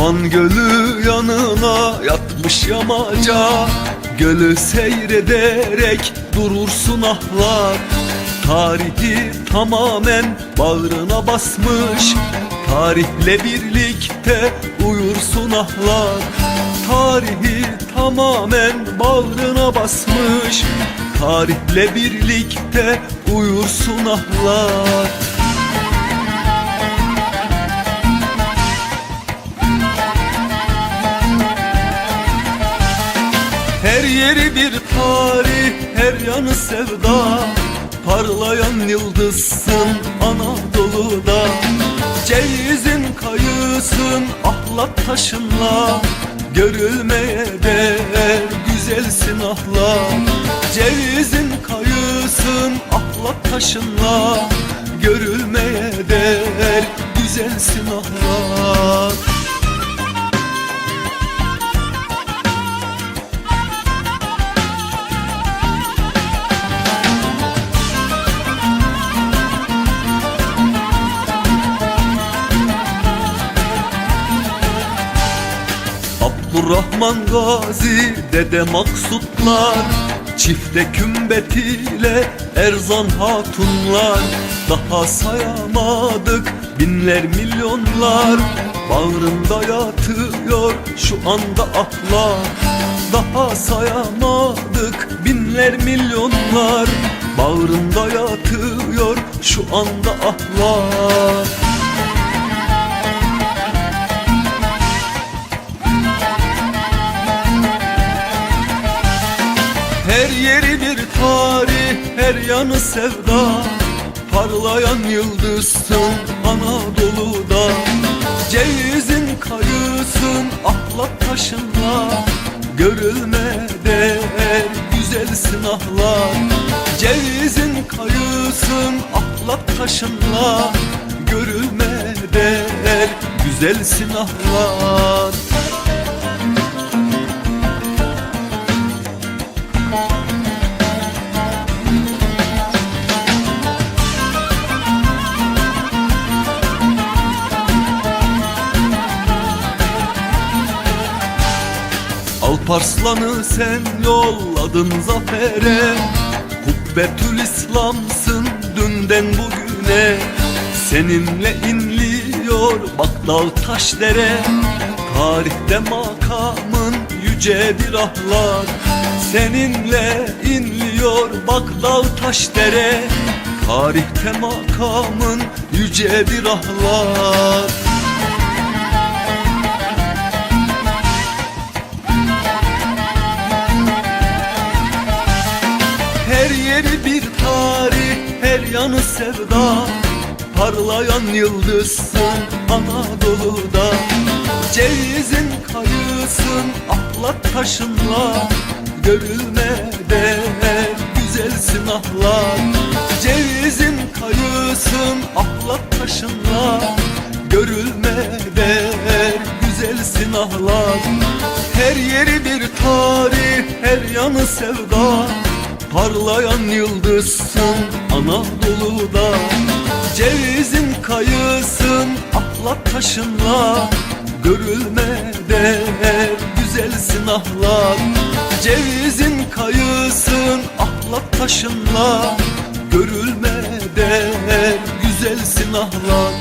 Van Gölü yanına yatmış yamaca. Gölü seyrederek durursun ahlar. Tarihi tamamen bağrına basmış. Tarihle birlikte uyursun ahlar. Tarihi tamamen bağrına basmış. Tarihle birlikte uyursun ahlar Her yeri bir tarih, her yanı sevda. Parlayan yıldızsın Anadolu'da. Cevizin kayısın ahlat taşınla. Görülmeye değer güzelsin ahlat Cevizin kayısın ahlat taşınla. Görülmeye değer güzelsin ahlat Abdurrahman Gazi Dede Maksutlar Çifte kümbetiyle Erzan Hatunlar. Daha sayamadık binler milyonlar Bağrında yatıyor şu anda ahlar. Daha sayamadık binler milyonlar Bağrında yatıyor şu anda ahlar Her yeri bir tarih, her yanı sevda. Parlayan yıldızsın Anadolu'da. Cevizin kayısın ahlat taşınla Görülme değer güzelsin ahlat Cevizin kayısın ahlat taşınla Görülme değer güzelsin ahlat Alparslan'ı sen yolladın zafere. Kubbetül İslam'sın dünden bugüne. Seninle inliyor bak dağ taş dere Tarihte makamın yücedir ahlar Seninle inliyor bak dağ taş dere Tarihte makamın yücedir ahlar Her bir tarih, her yanı sevda. Parlayan yıldızsın Anadolu'da. Cevizin kayısın ahlat taşınla. Görülme değer güzelsin ahlat Cevizin kayısın ahlat taşınla. Görülme değer güzelsin ahlat Her yeri bir tarih, her yanı sevda Parlayan yıldızsın Anadolu'da. Cevizin kayısın ahlat taşınla. Görülme değer güzelsin ahlat Cevizin kayısın ahlat taşınla. Görülme değer güzelsin ahlat